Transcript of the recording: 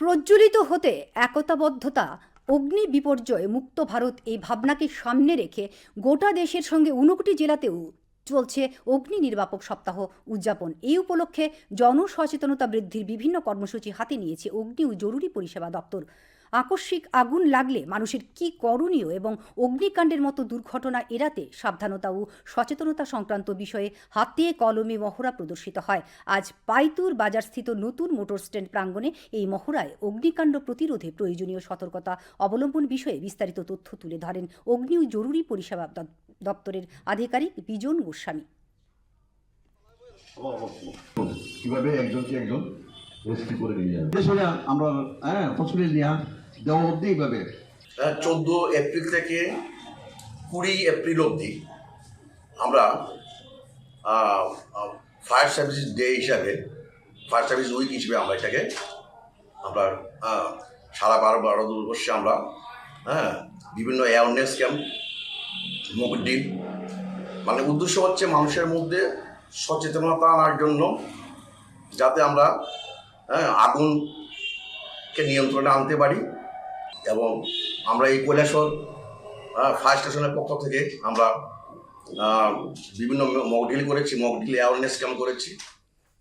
প্রজ্বলিত হতে একতাবদ্ধতা, অগ্নি বিপর্যয় মুক্ত ভারত এই ভাবনাকে সামনে রেখে গোটা দেশের সঙ্গে উনকোটি জেলাতেও চলছে অগ্নি নির্বাপক সপ্তাহ উদযাপন। এই উপলক্ষে জনসচেতনতা বৃদ্ধির বিভিন্ন কর্মসূচি হাতে নিয়েছে অগ্নি ও জরুরি পরিষেবা দপ্তর। আকস্মিক আগুন লাগলে মানুষের কি করণীয় এবং অগ্নিকাণ্ডের মতো দুর্ঘটনা এড়াতে সাবধানতা ও সচেতনতা সংক্রান্ত বিষয়ে হাতে কলমে মহড়া প্রদর্শিত হয়। আজ পাইতুর বাজারস্থিত নতুন মোটর স্ট্যান্ড প্রাঙ্গণে এই মহড়ায় অগ্নিকাণ্ড প্রতিরোধে প্রয়োজনীয় সতর্কতা অবলম্বন বিষয়ে বিস্তারিত তথ্য তুলে ধরেন অগ্নি ও জরুরি পরিষেবা দপ্তরের আধিকারিক বিজন গোস্বামী। কীভাবে? একজন? রেস্কিউ করে নিয়ে যাবে আসলে আমরা হ্যাঁ হসপিটাল নেওয়া দেওয়া অব্দি এইভাবে। চোদ্দ এপ্রিল থেকে কুড়ি এপ্রিল অবধি আমরা ফায়ার সার্ভিস ডে হিসাবে ফায়ার সার্ভিস উইক হিসেবে আমরা এটাকে আমরা সারা বারো বারো দুর্বর্ষে আমরা হ্যাঁ বিভিন্ন অ্যাওয়ারনেস ক্যাম্প মুখ ডিল মানে উদ্দেশ্য হচ্ছে মানুষের মধ্যে সচেতনতা আনার জন্য যাতে আমরা হ্যাঁ আগুনকে নিয়ন্ত্রণে আনতে পারি এবং আমরা এই কৈলাসর ফায়ার স্টেশনের পক্ষ থেকে আমরা বিভিন্ন মকডিল করেছি মকডিল অ্যাওয়ারনেস ক্যাম্প করেছি।